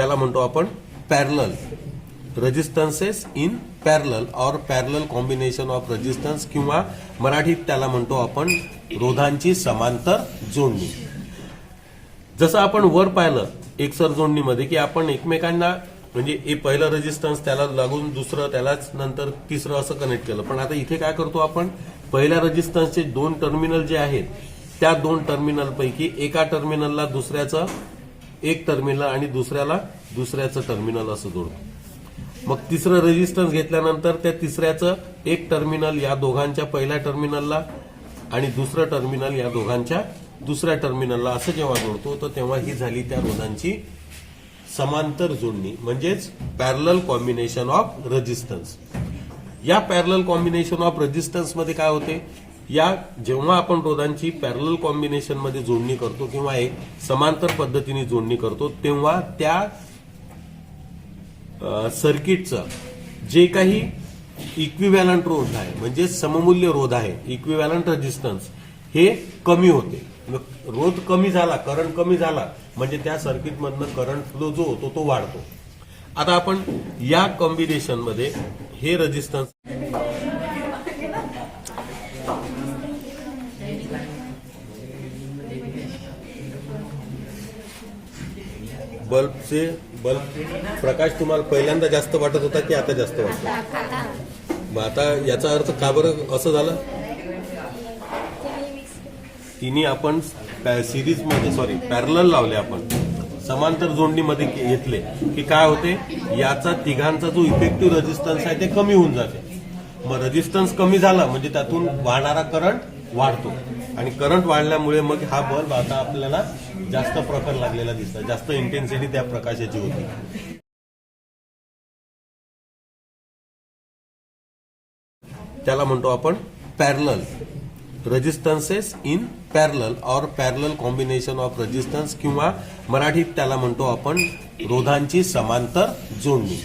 त्याला म्हणतो आपण पॅरल रेजिस्टन्सेस इन पॅरल और पॅरल कॉम्बिनेशन ऑफ रेजिस्टन्स किंवा मराठीत त्याला म्हणतो आपण रोधांची समांतर जोडणी. जसं आपण वर पाहिलं एकसर जोडणीमध्ये की आपण एकमेकांना म्हणजे हे पहिलं रेजिस्टन्स त्याला लागून दुसरं त्यालाच नंतर तिसरं असं कनेक्ट केलं. पण आता इथे काय करतो आपण? पहिल्या रजिस्टन्सचे दोन टर्मिनल जे आहेत त्या दोन टर्मिनल पैकी एका टर्मिनलला दुसऱ्याचं एक टर्मिनल आणि दुसऱ्याला दुसऱ्याचं टर्मिनल असं जोडतो. मग तिसरं रेजिस्टन्स घेतल्यानंतर त्या तिसऱ्याचं एक टर्मिनल या दोघांच्या पहिल्या टर्मिनलला आणि दुसरं टर्मिनल या दोघांच्या दुसऱ्या टर्मिनलला असं जेव्हा जोडतो तर तेव्हा ही झाली त्या रोधांची समांतर जोडणी म्हणजेच पॅरल कॉम्बिनेशन ऑफ रेजिस्टन्स या पॅरल कॉम्बिनेशन ऑफ रेजिस्टन्समध्ये काय होते? या जेव्हा आपण रोधांची पॅरल कॉम्बिनेशनमध्ये जोडणी करतो किंवा एक समांतर पद्धतीने जोडणी करतो तेव्हा त्या सर्किटचं जे काही इक्विव्हॅलंट रोध आहे म्हणजे सममूल्य रोध आहे इक्विव्हॅलंट रेजिस्टन्स हे कमी होते. रोध कमी झाला करंट कमी झाला म्हणजे त्या सर्किटमधनं करंट फ्लो जो होतो तो वाढतो. आता आपण या कॉम्बिनेशनमध्ये हे रेजिस्टन्स बल्बचे बल्ब प्रकाश तुम्हाला पहिल्यांदा जास्त वाटत होता की आता जास्त वाटतो? मग आता याचा अर्थ का बरं असं झालं? तिन्ही आपण सिरीजमध्ये सॉरी पॅरलल लावले आपण. समांतर जोडणीमध्ये घेतले. की काय होते? याचा तिघांचा जो इफेक्टिव्ह रेजिस्टन्स आहे ते कमी होऊन जाते. मग रेजिस्टन्स कमी झाला म्हणजे त्यातून वाहणारा करंट वाढतो. आणि करंट वाढल्यामुळे मग हा बल्ब आता आपल्याला जास्त प्रखर लागलेला दिसतो जास्त इंटेन्सिटी त्या प्रकाशाची होती. त्याला म्हणतो आपण पॅरल रेजिस्टन्सेस इन पॅरल और पॅरल कॉम्बिनेशन ऑफ रेजिस्टन्स किंवा मराठीत त्याला म्हणतो आपण रोधांची समांतर जोडणी.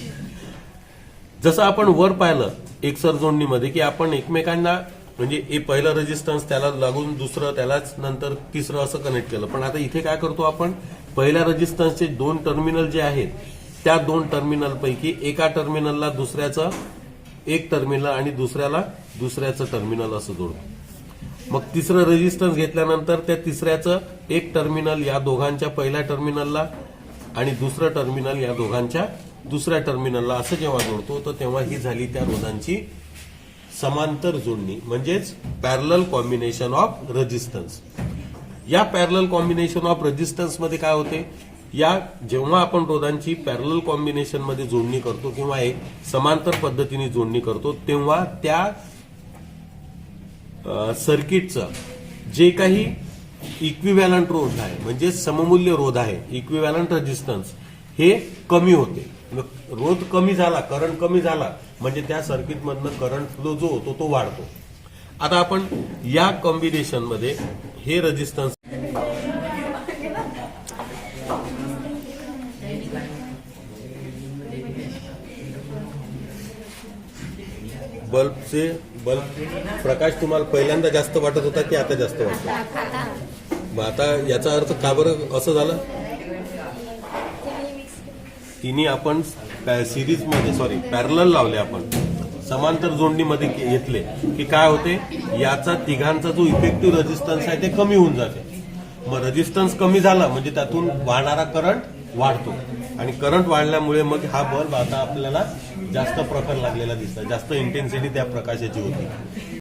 जसं आपण वर पाहिलं एकसर जोडणीमध्ये की आपण एकमेकांना म्हणजे हे पहिलं रेजिस्टन्स त्याला लागून दुसरं त्यालाच नंतर तिसरं असं कनेक्ट केलं. पण आता इथे काय करतो आपण? पहिल्या रेजिस्टन्सचे दोन टर्मिनल जे आहेत त्या दोन टर्मिनलपैकी एका टर्मिनलला दुसऱ्याचं एक टर्मिनल आणि दुसऱ्याला दुसऱ्याचं टर्मिनल असं जोडतो. मग तिसरं रेजिस्टन्स घेतल्यानंतर त्या तिसऱ्याचं एक टर्मिनल या दोघांच्या पहिल्या टर्मिनलला आणि दुसरं टर्मिनल या दोघांच्या दुसऱ्या टर्मिनलला असं जेव्हा जोडतो तर तेव्हा ही झाली त्या रोधांची समांतर जोडणी म्हणजेच पॅरल कॉम्बिनेशन ऑफ रेजिस्टन्स या पॅरल कॉम्बिनेशन ऑफ रजिस्टन्समध्ये काय होते? या जेव्हा आपण रोधांची पॅरल कॉम्बिनेशनमध्ये जोडणी करतो किंवा एक समांतर पद्धतीने जोडणी करतो तेव्हा त्या सर्किटचं जे काही इक्विव्हॅलंट रोध आहे म्हणजे सममूल्य रोध आहे इक्विव्हॅलंट रेजिस्टन्स हे कमी होते. मग रोध कमी झाला करंट कमी झाला म्हणजे त्या सर्किटमधनं करंट फ्लो जो होतो तो वाढतो. आता आपण या कॉम्बिनेशनमध्ये हे रेजिस्टन्स बल्बचे बल्ब प्रकाश तुम्हाला पहिल्यांदा जास्त वाटत होता की आता जास्त वाटतो? मग आता याचा अर्थ का बरं असं झालं? तिन्ही आपण सिरीजमध्ये सॉरी पॅरल लावले आपण. समांतर जोडणीमध्ये घेतले. की काय होते? याचा तिघांचा जो इफेक्टिव्ह रेजिस्टन्स आहे ते कमी होऊन जाते. मग रेजिस्टन्स कमी झाला म्हणजे त्यातून वाहणारा करंट वाढतो. आणि करंट वाढल्यामुळे मग हा बल्ब आता आपल्याला जास्त प्रखर लागलेला दिसतो जास्त इंटेन्सिटी त्या प्रकाशाची होती.